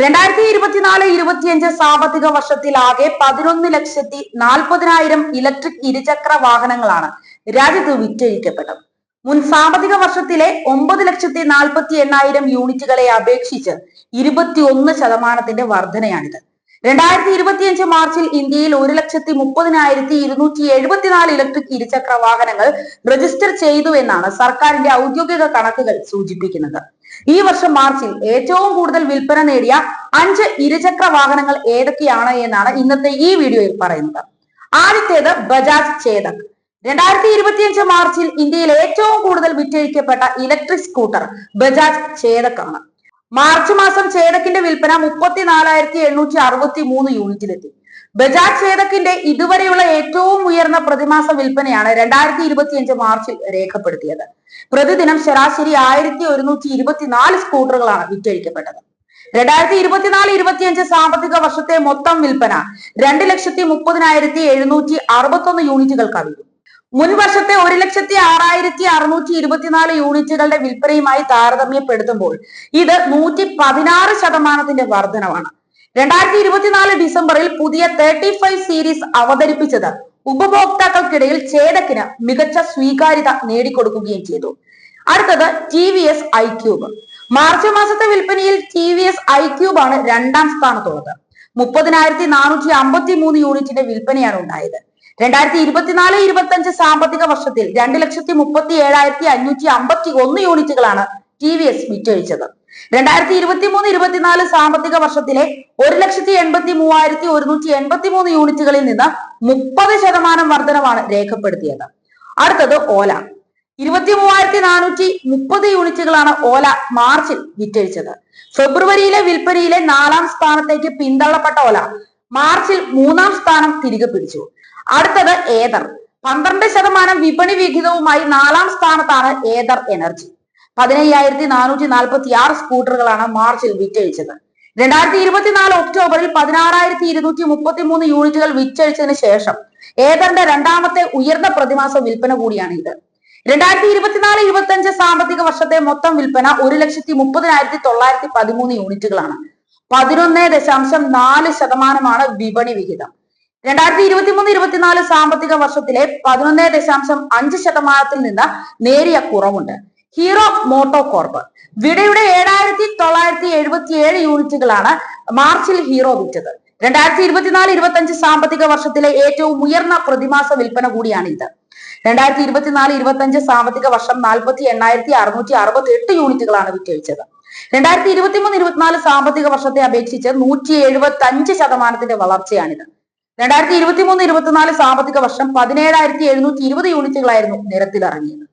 രണ്ടായിരത്തി ഇരുപത്തിനാല് ഇരുപത്തിയഞ്ച് സാമ്പത്തിക വർഷത്തിലാകെ പതിനൊന്ന് ലക്ഷത്തി നാൽപ്പതിനായിരം ഇലക്ട്രിക് ഇരുചക്ര വാഹനങ്ങളാണ് രാജ്യത്ത് വിറ്റഴിക്കപ്പെട്ടത്. മുൻ സാമ്പത്തിക വർഷത്തിലെ ഒമ്പത് ലക്ഷത്തി നാൽപ്പത്തി എണ്ണായിരം യൂണിറ്റുകളെ അപേക്ഷിച്ച് ഇരുപത്തി ഒന്ന് ശതമാനത്തിന്റെ വർധനയാണിത്. രണ്ടായിരത്തി ഇരുപത്തിയഞ്ച് മാർച്ചിൽ ഇന്ത്യയിൽ ഒരു ലക്ഷത്തി മുപ്പതിനായിരത്തി ഇരുന്നൂറ്റി എഴുപത്തിനാല് ഇലക്ട്രിക് ഇരുചക്ര വാഹനങ്ങൾ രജിസ്റ്റർ ചെയ്തു എന്നാണ് സർക്കാരിന്റെ ഔദ്യോഗിക കണക്കുകൾ സൂചിപ്പിക്കുന്നത്. ഈ വർഷം മാർച്ചിൽ ഏറ്റവും കൂടുതൽ വിൽപ്പന നേടിയ അഞ്ച് ഇരുചക്ര വാഹനങ്ങൾ ഏതൊക്കെയാണ് എന്നാണ് ഇന്നത്തെ ഈ വീഡിയോയിൽ പറയുന്നത്. ആദ്യത്തേത് ബജാജ് ചേതക് രണ്ടായിരത്തി ഇരുപത്തിയഞ്ച് മാർച്ചിൽ ഇന്ത്യയിൽ ഏറ്റവും കൂടുതൽ വിറ്റഴിക്കപ്പെട്ട ഇലക്ട്രിക് സ്കൂട്ടർ ബജാജ് ചേതക് ആണ്. മാർച്ച് മാസം ചേതക്കിന്റെ വിൽപ്പന മുപ്പത്തിനാലായിരത്തി എണ്ണൂറ്റി അറുപത്തി മൂന്ന് യൂണിറ്റിലെത്തി. ബജാജ് ചേതക്കിന്റെ ഇതുവരെയുള്ള ഏറ്റവും ഉയർന്ന പ്രതിമാസ വിൽപ്പനയാണ് രണ്ടായിരത്തി ഇരുപത്തിയഞ്ച് മാർച്ചിൽ രേഖപ്പെടുത്തിയത്. പ്രതിദിനം ശരാശരി ആയിരത്തി ഒരുന്നൂറ്റി ഇരുപത്തിനാല് സ്കൂട്ടറുകളാണ് വിറ്റഴിക്കപ്പെട്ടത്. രണ്ടായിരത്തി ഇരുപത്തിനാല് ഇരുപത്തിയഞ്ച് സാമ്പത്തിക വർഷത്തെ മൊത്തം വിൽപ്പന രണ്ട് ലക്ഷത്തി മുപ്പതിനായിരത്തി എഴുന്നൂറ്റി അറുപത്തൊന്ന് യൂണിറ്റുകൾ കവിഞ്ഞു മുൻ വർഷത്തെ ഒരു ലക്ഷത്തി ആറായിരത്തി അറുന്നൂറ്റി ഇരുപത്തിനാല് യൂണിറ്റുകളുടെ വിൽപ്പനയുമായി താരതമ്യപ്പെടുത്തുമ്പോൾ ഇത് നൂറ്റി പതിനാറ് ശതമാനത്തിന്റെ വർധനവാണ്. രണ്ടായിരത്തി ഇരുപത്തിനാല് ഡിസംബറിൽ പുതിയ തേർട്ടി ഫൈവ് സീരീസ് അവതരിപ്പിച്ചത് ഉപഭോക്താക്കൾക്കിടയിൽ ചേതക്കിന് മികച്ച സ്വീകാര്യത നേടിക്കൊടുക്കുകയും ചെയ്തു. അടുത്തത് T V S i Qube. March മാസത്തെ വിൽപ്പനയിൽ T V S i Qube ആണ് രണ്ടാം സ്ഥാനത്തുള്ളത്. മുപ്പതിനായിരത്തി നാനൂറ്റി അമ്പത്തി മൂന്ന് യൂണിറ്റിന്റെ വിൽപ്പനയാണ് ഉണ്ടായത്. രണ്ടായിരത്തി ഇരുപത്തിനാല് ഇരുപത്തി അഞ്ച് സാമ്പത്തിക വർഷത്തിൽ രണ്ട് ലക്ഷത്തി മുപ്പത്തി ഏഴായിരത്തി അഞ്ഞൂറ്റി അമ്പത്തി ഒന്ന് യൂണിറ്റുകളാണ് ടി വി എസ് വിറ്റഴിച്ചത്. രണ്ടായിരത്തി ഇരുപത്തി മൂന്ന് ഇരുപത്തിനാല് സാമ്പത്തിക വർഷത്തിലെ ഒരു ലക്ഷത്തി എൺപത്തി മൂവായിരത്തി ഒരുന്നൂറ്റി എൺപത്തി മൂന്ന് യൂണിറ്റുകളിൽ നിന്ന് മുപ്പത് ശതമാനം വർധനമാണ് രേഖപ്പെടുത്തിയത്. അടുത്തത് ഓല. ഇരുപത്തി മൂവായിരത്തി നാനൂറ്റി മുപ്പത് യൂണിറ്റുകളാണ് ഓല മാർച്ചിൽ വിറ്റഴിച്ചത്. ഫെബ്രുവരിയിലെ വിൽപ്പനയിലെ നാലാം സ്ഥാനത്തേക്ക് പിന്തള്ളപ്പെട്ട ഓല മാർച്ചിൽ മൂന്നാം സ്ഥാനം തിരികെ പിടിച്ചു. അടുത്തത് ഏതർ. പന്ത്രണ്ട് ശതമാനം വിപണി വിഹിതവുമായി നാലാം സ്ഥാനത്താണ് ഏതർ എനർജി. പതിനയ്യായിരത്തി നാനൂറ്റി നാൽപ്പത്തി ആറ് സ്കൂട്ടറുകളാണ് മാർച്ചിൽ വിറ്റഴിച്ചത്. രണ്ടായിരത്തി ഇരുപത്തിനാല് ഒക്ടോബറിൽ പതിനാറായിരത്തി ഇരുന്നൂറ്റി മുപ്പത്തി മൂന്ന് യൂണിറ്റുകൾ വിറ്റഴിച്ചതിന് ശേഷം ഏതറിന്റെ രണ്ടാമത്തെ ഉയർന്ന പ്രതിമാസ വിൽപ്പന കൂടിയാണ് ഇത് രണ്ടായിരത്തി ഇരുപത്തിനാല് ഇരുപത്തി അഞ്ച് സാമ്പത്തിക വർഷത്തെ മൊത്തം വിൽപ്പന ഒരു ലക്ഷത്തി മുപ്പതിനായിരത്തി തൊള്ളായിരത്തി പതിമൂന്ന് യൂണിറ്റുകളാണ്. പതിനൊന്ന് ദശാംശം നാല് ശതമാനമാണ് വിപണി വിഹിതം. രണ്ടായിരത്തി ഇരുപത്തി മൂന്ന് ഇരുപത്തിനാല് സാമ്പത്തിക വർഷത്തിലെ പതിനൊന്ന് ദശാംശം അഞ്ച് ശതമാനത്തിൽ നിന്ന് നേരിയ കുറവുണ്ട്. ഹീറോ മോട്ടോ കോർപ്പ് വിടയുടെ ഏഴായിരത്തി തൊള്ളായിരത്തി എഴുപത്തി ഏഴ് യൂണിറ്റുകളാണ് മാർച്ചിൽ ഹീറോ വിറ്റത്. രണ്ടായിരത്തി ഇരുപത്തിനാല് ഇരുപത്തി അഞ്ച് സാമ്പത്തിക വർഷത്തിലെ ഏറ്റവും ഉയർന്ന പ്രതിമാസ വിൽപ്പന കൂടിയാണ് ഇത് രണ്ടായിരത്തി ഇരുപത്തിനാല് ഇരുപത്തി അഞ്ച് സാമ്പത്തിക വർഷം നാൽപ്പത്തി എണ്ണായിരത്തി അറുന്നൂറ്റി അറുപത്തി എട്ട് യൂണിറ്റുകളാണ് വിറ്റഴിച്ചത്. രണ്ടായിരത്തി ഇരുപത്തി മൂന്ന് ഇരുപത്തിനാല് സാമ്പത്തിക വർഷത്തെ അപേക്ഷിച്ച് നൂറ്റി എഴുപത്തി അഞ്ച് ശതമാനത്തിന്റെ വളർച്ചയാണിത്. രണ്ടായിരത്തി ഇരുപത്തി മൂന്ന് ഇരുപത്തിനാല് സാമ്പത്തിക വർഷം പതിനേഴായിരത്തി എഴുന്നൂറ്റി ഇരുപത് യൂണിറ്റുകളായിരുന്നു നിരത്തിലിറങ്ങിയത്.